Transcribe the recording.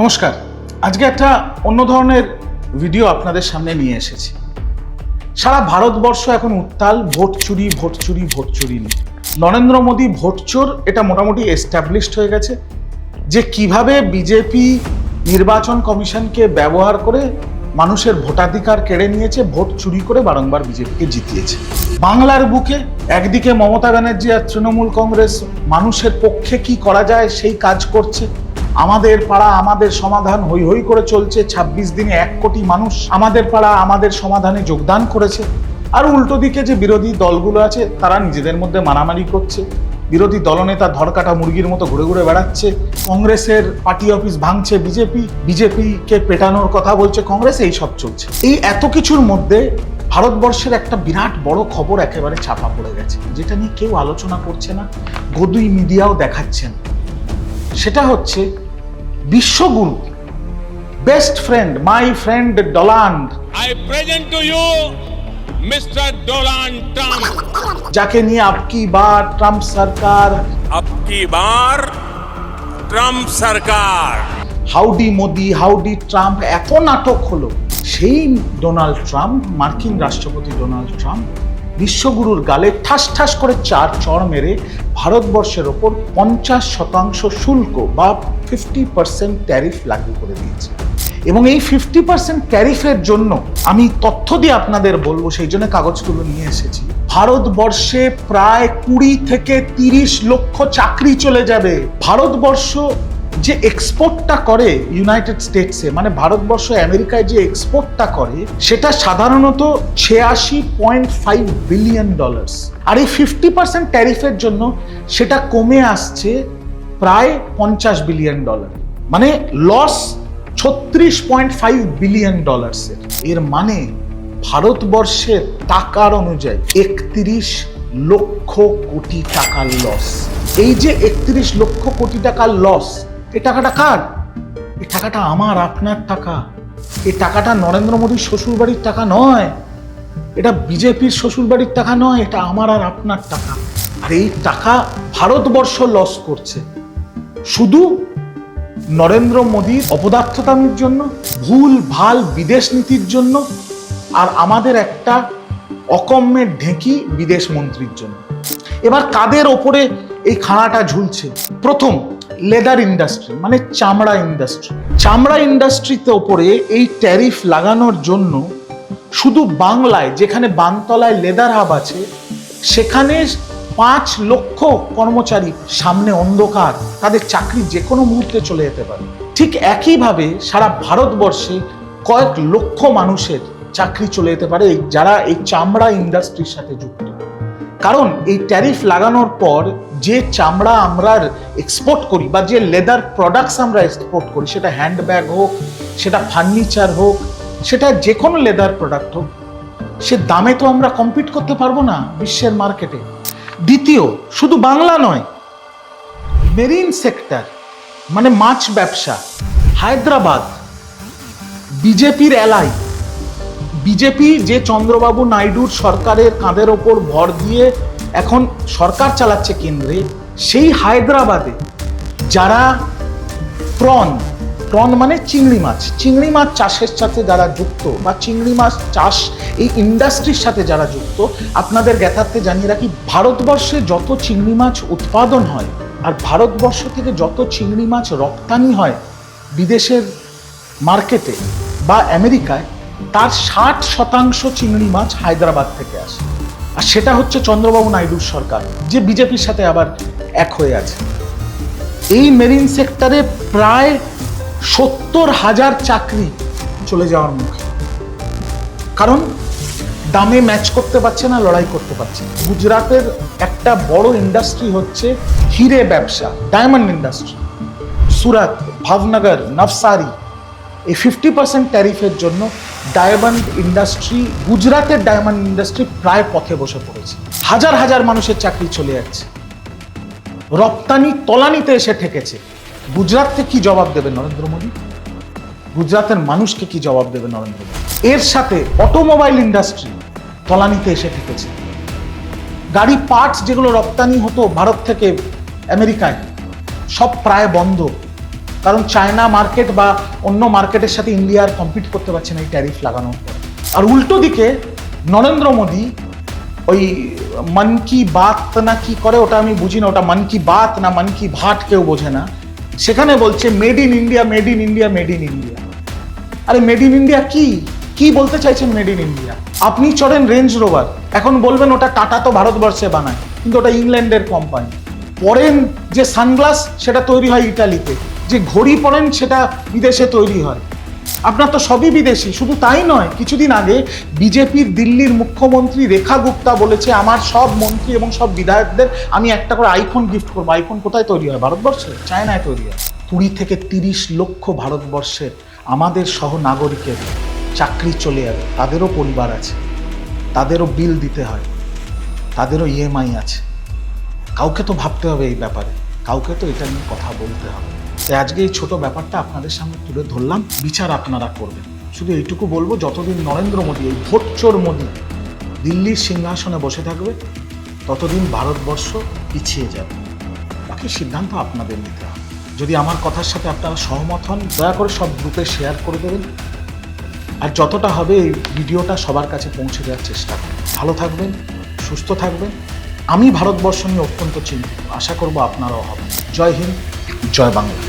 নমস্কার। আজকে একটা অন্য ধরনের ভিডিও আপনাদের সামনে নিয়ে এসেছি। সারা ভারতবর্ষ এখন উত্তাল, ভোট চুরি ভোট চুরি ভোট চুরি নিয়ে। নরেন্দ্র মোদী ভোট চোর, এটা মোটামুটি এস্টাবলিশড হয়ে গেছে। যে কীভাবে বিজেপি নির্বাচন কমিশনকে ব্যবহার করে মানুষের ভোটাধিকার কেড়ে নিয়েছে, ভোট চুরি করে বারংবার বিজেপিকে জিতিয়েছে। বাংলার বুকে একদিকে মমতা ব্যানার্জি আর তৃণমূল কংগ্রেস মানুষের পক্ষে কি করা যায়, সেই কাজ করছে। আমাদের পাড়া আমাদের সমাধান হই হই করে চলছে। ২৬ দিনে এক কোটি মানুষ আমাদের পাড়া আমাদের সমাধানে যোগদান করেছে। আর উল্টো দিকে যে বিরোধী দলগুলো আছে, তারা নিজেদের মধ্যে মারামারি করছে। বিরোধী দলনেতা ধরকাটা মুরগির মতো ঘুরে ঘুরে বেড়াচ্ছে। কংগ্রেসের পার্টি অফিস ভাঙছে বিজেপি। বিজেপিকে পেটানোর কথা বলছে কংগ্রেস, এই সব চলছে। এই এত কিছুর মধ্যে ভারতবর্ষের একটা বিরাট বড় খবর একেবারে ছাপা পড়ে গেছে, যেটা নিয়ে কেউ আলোচনা করছে না, গদুই মিডিয়াও দেখাচ্ছেন সেটা হচ্ছে বিশ্বগুরু best friend my friend Donald I present to you Mr. Donald Trump. যাকে নিয়ে আপকি বার ট্রাম্প সরকার अब की बार ट्रम्प सरकार হাউডি মোদি হাউডি ট্রাম্প এত নাটক হলো সেই ডোনাল্ড ট্রাম্প মার্কিন রাষ্ট্রপতি ডোনাল্ড ট্রাম্প বিশ্বগুরুর গালে ঠাস ঠাস করে চার চড় মেরে ভারতবর্ষের ওপর পঞ্চাশ শতাংশ শুল্ক বা ফিফটি পার্সেন্ট ট্যারিফ লাগু করে দিয়েছে। এবং এই ফিফটি পার্সেন্ট ট্যারিফের জন্য আমি তথ্য দিয়ে আপনাদের বলব, সেই জন্য কাগজগুলো নিয়ে এসেছি। ভারতবর্ষে প্রায় কুড়ি থেকে তিরিশ লক্ষ চাকরি চলে যাবে। ভারতবর্ষ যে এক্সপোর্টটা করে ইউনাইটেড স্টেটসে মানে ভারতবর্ষ আমেরিকায় যে এক্সপোর্টটা করে, সেটা সাধারণত ছিয়াশি পয়েন্ট ফাইভ বিলিয়ন ডলার্স আর এই ফিফটি পার্সেন্ট ট্যারিফের জন্য সেটা কমে আসছে প্রায় পঞ্চাশ বিলিয়ন ডলার মানে লস ছত্রিশ পয়েন্ট ফাইভ বিলিয়ন ডলার্সের এর। মানে ভারতবর্ষের টাকার অনুযায়ী একত্রিশ লক্ষ কোটি টাকার লস এই যে একত্রিশ লক্ষ কোটি টাকার লস এই টাকাটা কার? এই টাকাটা আমার, আপনার টাকা। এই টাকাটা নরেন্দ্র মোদীর শ্বশুরবাড়ির টাকা নয়। এটা বিজেপির শ্বশুরবাড়ির টাকা নয়, এটা আমার আর আপনার টাকা। আর এই টাকা ভারতবর্ষ লস করছে। শুধু নরেন্দ্র মোদীর অপদার্থতামির জন্য, ভুল, ভালো বিদেশ নীতির জন্য, আর আমাদের একটা অকম্যের ঢেঁকি বিদেশ মন্ত্রীর জন্য। এবার কাদের ওপরে এই খাড়াটা ঝুলছে? প্রথম লেদার ইন্ডাস্ট্রি মানে চামড়া ইন্ডাস্ট্রি। চামড়া ইন্ডাস্ট্রিতে ওপরে এই ট্যারিফ লাগানোর জন্য শুধু বাংলায়, যেখানে বানতলায় লেদার হাব আছে, সেখানে পাঁচ লক্ষ কর্মচারী সামনে অন্ধকার, তাদের চাকরি যে কোনো মুহূর্তে চলে যেতে পারে। ঠিক একইভাবে সারা ভারতবর্ষে কয়েক লক্ষ মানুষের চাকরি চলে যেতে পারে, যারা এই চামড়া ইন্ডাস্ট্রির সাথে যুক্ত। কারণ এই ট্যারিফ লাগানোর পর যে চামড়া আমরা এক্সপোর্ট করি বা যে লেদার প্রোডাক্টস আমরা এক্সপোর্ট করি, সেটা হ্যান্ডব্যাগ হোক, সেটা ফার্নিচার হোক, সেটা যে কোনো লেদার প্রোডাক্ট হোক, সে দামে তো আমরা কম্পিট করতে পারব না বিশ্বের মার্কেটে দ্বিতীয়, শুধু বাংলা নয় মেরিন সেক্টর মানে মাছ ব্যবসা, হায়দ্রাবাদ, বিজেপির এলাই বিজেপি যে চন্দ্রবাবু নাইডুর সরকারের কাঁধের ওপর ভর দিয়ে এখন সরকার চালাচ্ছে কেন্দ্রে সেই হায়দ্রাবাদে যারা প্রন প্রন মানে চিংড়ি মাছ। চিংড়ি মাছ চাষের সাথে যারা যুক্ত বা চিংড়ি মাছ চাষ এই ইন্ডাস্ট্রির সাথে যারা যুক্ত, আপনাদের জ্ঞাতার্থে জানিয়ে রাখি, ভারতবর্ষে যত চিংড়ি মাছ উৎপাদন হয় আর ভারতবর্ষ থেকে যত চিংড়ি মাছ রপ্তানি হয় বিদেশের মার্কেটে বা আমেরিকায়, তার ষাট শতাংশ চিংড়ি মাছ হায়দ্রাবাদ থেকে আসে। আর সেটা হচ্ছে চন্দ্রবাবু নাইডুর সরকার, যে বিজেপির সাথে আবার এক হয়ে আছে। এই মেরিন সেক্টরে প্রায় সত্তর হাজার চাকরি চলে যাওয়ার মুখে। কারণ দামে ম্যাচ করতে পারছে না, লড়াই করতে পারছে না। গুজরাটের একটা বড় ইন্ডাস্ট্রি হচ্ছে হিরে ব্যবসা, ডায়মন্ড ইন্ডাস্ট্রি। সুরাত, ভাবনগর নবসারি এই ফিফটি পার্সেন্ট ট্যারিফের জন্য ডায়মন্ড ইন্ডাস্ট্রি, গুজরাটের ডায়মন্ড ইন্ডাস্ট্রি প্রায় পথে বসে পড়েছে। হাজার হাজার মানুষের চাকরি চলে যাচ্ছে। রপ্তানি তলানিতে এসে ঠেকেছে। গুজরাটকে কি জবাব দেবে নরেন্দ্র মোদী? গুজরাটের মানুষকে কি জবাব দেবে নরেন্দ্র মোদী? এর সাথে অটোমোবাইল ইন্ডাস্ট্রি তলানিতে এসে ঠেকেছে। গাড়ি পার্টস যেগুলো রপ্তানি হতো ভারত থেকে আমেরিকায়, সব প্রায় বন্ধ। কারণ চায়না মার্কেট বা অন্য মার্কেটের সাথে ইন্ডিয়া আর কম্পিট করতে পারছে না এই ট্যারিফ লাগানোর পর। আর উল্টো দিকে নরেন্দ্র মোদী ওই মন কি বাত না কি করে, ওটা আমি বুঝি না, ওটা মন কি বাত না মন কি ভাট কেউ বোঝে না। সেখানে বলছে made in India made in India made in India আরে মেড ইন ইন্ডিয়া কি? কি বলতে চাইছেন মেড ইন ইন্ডিয়া আপনি চড়েন রেঞ্জ রোভার এখন বলবেন ওটা টাটা তো ভারতবর্ষে বানায়, কিন্তু ওটা ইংল্যান্ডের কোম্পানি পরেন যে সানগ্লাস সেটা তৈরি হয় ইটালিতে যে ঘড়ি পরেন সেটা বিদেশে তৈরি হয়। আপনার তো সবই বিদেশি, শুধু তাই নয়, কিছুদিন আগে বিজেপির দিল্লির মুখ্যমন্ত্রী রেখা গুপ্তা বলেছে, আমার সব মন্ত্রী এবং সব বিধায়কদের আমি একটা করে আইফোন গিফট করব। আইফোন কোথায় তৈরি হয়? ভারতবর্ষে? চায়নায় তৈরি হয়। কুড়ি থেকে তিরিশ লক্ষ ভারতবর্ষের আমাদের সহ নাগরিকের চাকরি চলে যাবে। তাদেরও পরিবার আছে, তাদেরও বিল দিতে হয়, তাদেরও ইএমআই আছে। কাউকে তো ভাবতে হবে এই ব্যাপারে। কাউকে তো এটা নিয়ে কথা বলতে হবে। তাই আজকে এই ছোট ব্যাপারটা আপনাদের সামনে তুলে ধরলাম। বিচার আপনারা করবেন। শুধু এইটুকু বলব, যতদিন নরেন্দ্র মোদী, এই ভোটচোর মোদী দিল্লির সিংহাসনে বসে থাকবে, ততদিন ভারতবর্ষ পিছিয়ে যাবে। বাকি সিদ্ধান্ত আপনাদের নিতে হবে। যদি আমার কথার সাথে আপনারা সহমত হন, দয়া করে সব গ্রুপে শেয়ার করে দেবেন। আর যতটা হবে, এই ভিডিওটা সবার কাছে পৌঁছে দেওয়ার চেষ্টা করুন ভালো থাকবেন, সুস্থ থাকবেন। আমি ভারতবর্ষ নিয়ে অত্যন্ত চিন্তিত। আশা করব আপনারাও হবেন। জয় হিন্দ, জয় বাংলা।